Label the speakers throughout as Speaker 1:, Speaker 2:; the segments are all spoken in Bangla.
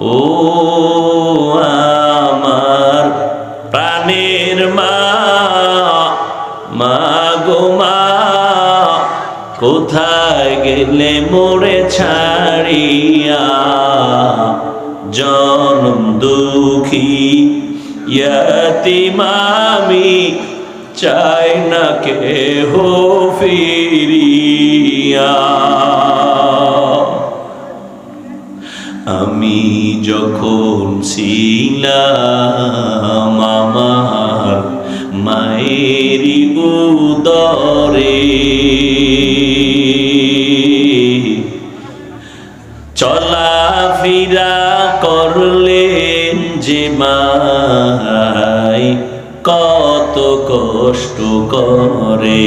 Speaker 1: ও আমার প্রাণের মা মা কোথায় গেলে মোরে ছাড়িয়া জনম দুঃখী? ইয়তিমামি চাই না কে হো ফিরিয়া। আমি যখন ছিলাম আমার মায়েরই উদরে চলাফেরা করলেন যে মাই কত কষ্ট করে।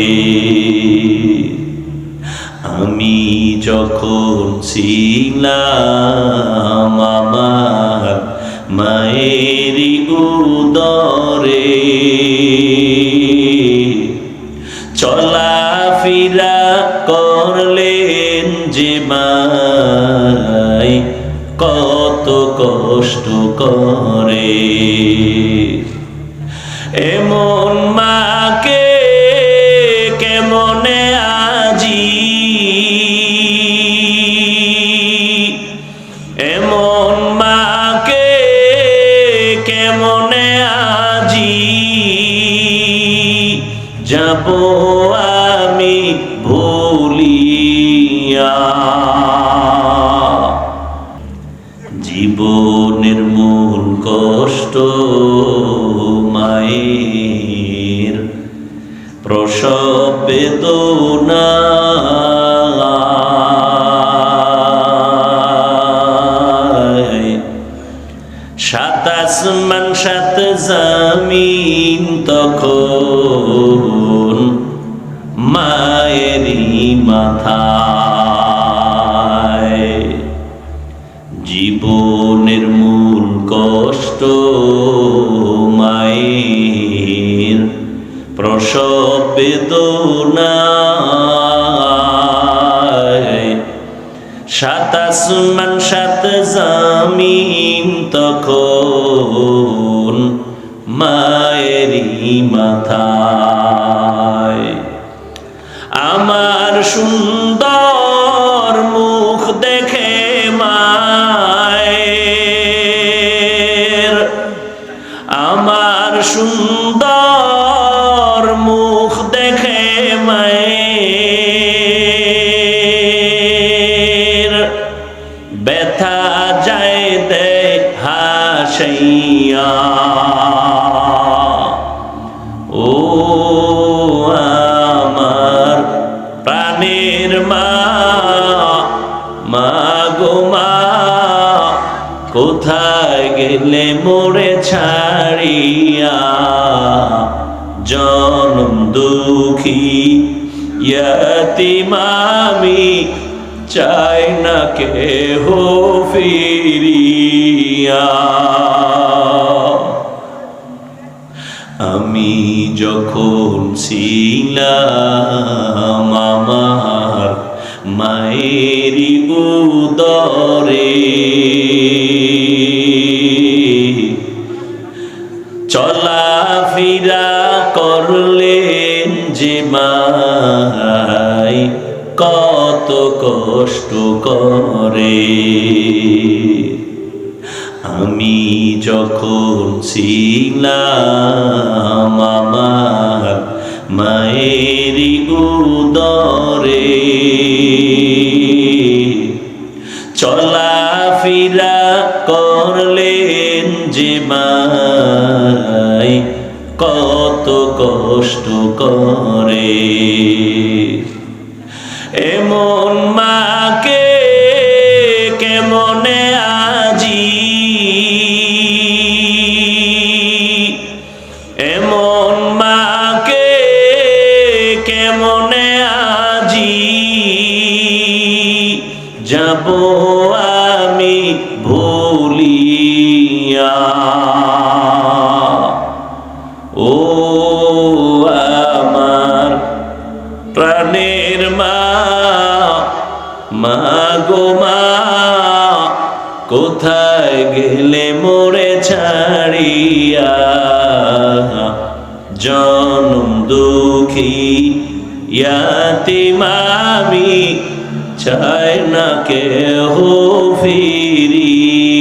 Speaker 1: আমি যখন ছিলাম আমার মায়েরই উদরে চলাফেরা করলেন যে মাই কত কষ্ট করে। এমন এমন মাকে কেমনে আজি? যাব আমি ভুলিয়া। জীবনের মূল কষ্ট মায়ের প্রসব বেদনা আসমান সাত জামিন তখন মায়েরই মাথায়। জীবনের মূল কষ্ট মায়ের, প্রসব বেদনা সাত আসমান সাত জামিন তখন মায়েরই মাথায়। আমার সুন্দর মুখ দেখে মায়ের। আমার সুন্দর মুখ দেখে মায়ের। ব্যথা যায় ও আমার মা কোথায় গেলে মোরে ছাড়িয়া? জনম দুঃখী ইয়তিমামি চাই না কে হো ফিরিয়া যখন ছিলাম আমার মায়েরই উদরে চলাফেরা করলেন যে মাই কত কষ্ট করে। আমি যখন ছিলাম আমার মায়েরই উদরে, চলাফেরা করলেন যে মাই, কত কষ্ট করে। এমন মাকে কেমনে আজি যাব আমি ভুলিয়া। ও আমার প্রাণের মা মা গো কোথায় গেলে মোরে ছাড়িয়া? জনম দুঃখী ইয়াতিমামি চায় না কেহ ফিরিয়া।